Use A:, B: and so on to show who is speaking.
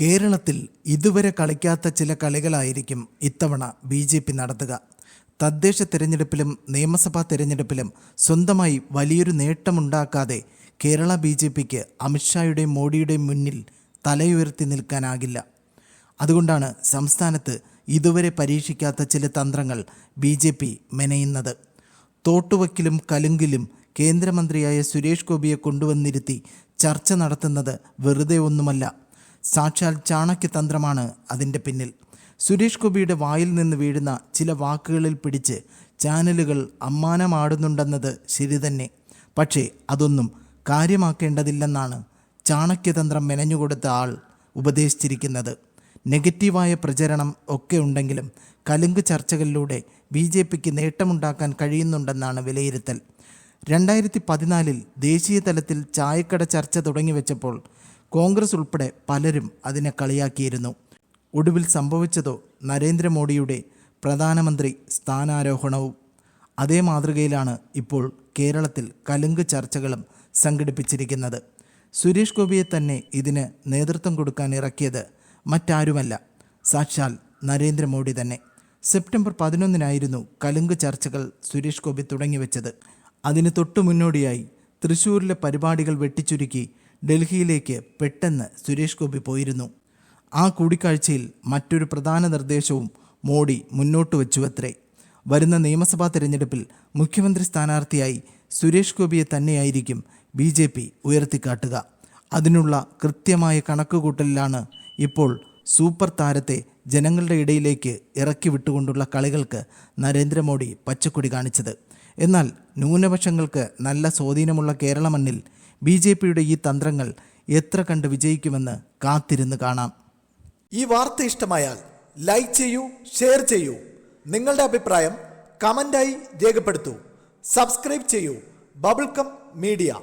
A: കേരളത്തിൽ ഇതുവരെ കളിക്കാത്ത ചില കളികളായിരിക്കും ഇത്തവണ ബി ജെ പി നടത്തുക. തദ്ദേശ തിരഞ്ഞെടുപ്പിലും നിയമസഭാ തിരഞ്ഞെടുപ്പിലും സ്വന്തമായി വലിയൊരു നേട്ടമുണ്ടാക്കാതെ കേരള ബി ജെ പിക്ക് അമിത്ഷായുടെയും മോഡിയുടെയും മുന്നിൽ തലയുയർത്തി നിൽക്കാനാകില്ല. അതുകൊണ്ടാണ് സംസ്ഥാനത്ത് ഇതുവരെ പരീക്ഷിക്കാത്ത ചില തന്ത്രങ്ങൾ ബി ജെ പി മെനയുന്നത്. തോട്ടുവക്കിലും കലുങ്കിലും കേന്ദ്രമന്ത്രിയായ സുരേഷ് ഗോപിയെ കൊണ്ടുവന്നിരുത്തി ചർച്ച നടത്തുന്നത് വെറുതെ ഒന്നുമല്ല. സാക്ഷാൽ ചാണക്യതന്ത്രമാണ് അതിന്റെ പിന്നിൽ. സുരേഷ് ഗോപിയുടെ വായിൽ നിന്ന് വീഴുന്ന ചില വാക്കുകളിൽ പിടിച്ച് ചാനലുകൾ അമ്മാനമാടുന്നുണ്ടെന്നത് ശരി തന്നെ. പക്ഷേ അതൊന്നും കാര്യമാക്കേണ്ടതില്ലെന്നാണ് ചാണക്യതന്ത്രം മെനഞ്ഞുകൊടുത്ത ആൾ ഉപദേശിച്ചിരിക്കുന്നത്. നെഗറ്റീവായ പ്രചരണം ഒക്കെ ഉണ്ടെങ്കിലും കലുങ്ക് ചർച്ചകളിലൂടെ ബി ജെ പിക്ക് നേട്ടമുണ്ടാക്കാൻ കഴിയുന്നുണ്ടെന്നാണ് വിലയിരുത്തൽ. രണ്ടായിരത്തി പതിനാലിൽ ദേശീയ തലത്തിൽ ചായക്കട ചർച്ച തുടങ്ങിവെച്ചപ്പോൾ കോൺഗ്രസ് ഉൾപ്പെടെ പലരും അതിനെ കളിയാക്കിയിരുന്നു. ഒടുവിൽ സംഭവിച്ചതോ നരേന്ദ്രമോദിയുടെ പ്രധാനമന്ത്രി സ്ഥാനാരോഹണവും. അതേ മാതൃകയിലാണ് ഇപ്പോൾ കേരളത്തിൽ കലുങ്ക് ചർച്ചകളും സംഘടിപ്പിച്ചിരിക്കുന്നത്. സുരേഷ് ഗോപിയെ തന്നെ ഇതിന് നേതൃത്വം കൊടുക്കാൻ ഇറക്കിയത് മറ്റാരുമല്ല. സാക്ഷാൽ നരേന്ദ്രമോദി തന്നെ. സെപ്റ്റംബർ പതിനൊന്നിനായിരുന്നു കലുങ്ക് ചർച്ചകൾ സുരേഷ് ഗോപി തുടങ്ങിവെച്ചത്. അതിന് തൊട്ടു മുന്നോടിയായി തൃശ്ശൂരിലെ പരിപാടികൾ വെട്ടിച്ചുരുക്കി ഡൽഹിയിലേക്ക് പെട്ടെന്ന് സുരേഷ് ഗോപി പോയിരുന്നു. ആ കൂടിക്കാഴ്ചയിൽ മറ്റൊരു പ്രധാന നിർദ്ദേശവും മോഡി മുന്നോട്ട് വച്ചുവത്രേ. വരുന്ന നിയമസഭാ തെരഞ്ഞെടുപ്പിൽ മുഖ്യമന്ത്രി സ്ഥാനാർത്ഥിയായി സുരേഷ് ഗോപിയെ തന്നെയായിരിക്കും ബി ജെ പി ഉയർത്തിക്കാട്ടുക. അതിനുള്ള കൃത്യമായ കണക്കുകൂട്ടലിലാണ് ഇപ്പോൾ സൂപ്പർ താരത്തെ ജനങ്ങളുടെ ഇടയിലേക്ക് ഇറക്കി വിട്ടുകൊണ്ടുള്ള കളികൾക്ക് നരേന്ദ്രമോദി പച്ചക്കൊടി കാണിച്ചത്. എന്നാൽ ന്യൂനപക്ഷങ്ങൾക്ക് നല്ല സ്വാധീനമുള്ള കേരള മണ്ണിൽ ബി ജെ പിയുടെ ഈ തന്ത്രങ്ങൾ എത്ര കണ്ട് വിജയിക്കുമെന്ന് കാത്തിരുന്ന് കാണാം.
B: ഈ വാർത്ത ഇഷ്ടമായാൽ ലൈക്ക് ചെയ്യൂ ഷെയർ ചെയ്യൂ. നിങ്ങളുടെ അഭിപ്രായം കമന്റായി രേഖപ്പെടുത്തൂ. സബ്സ്ക്രൈബ് ചെയ്യൂ. Bubblegum media.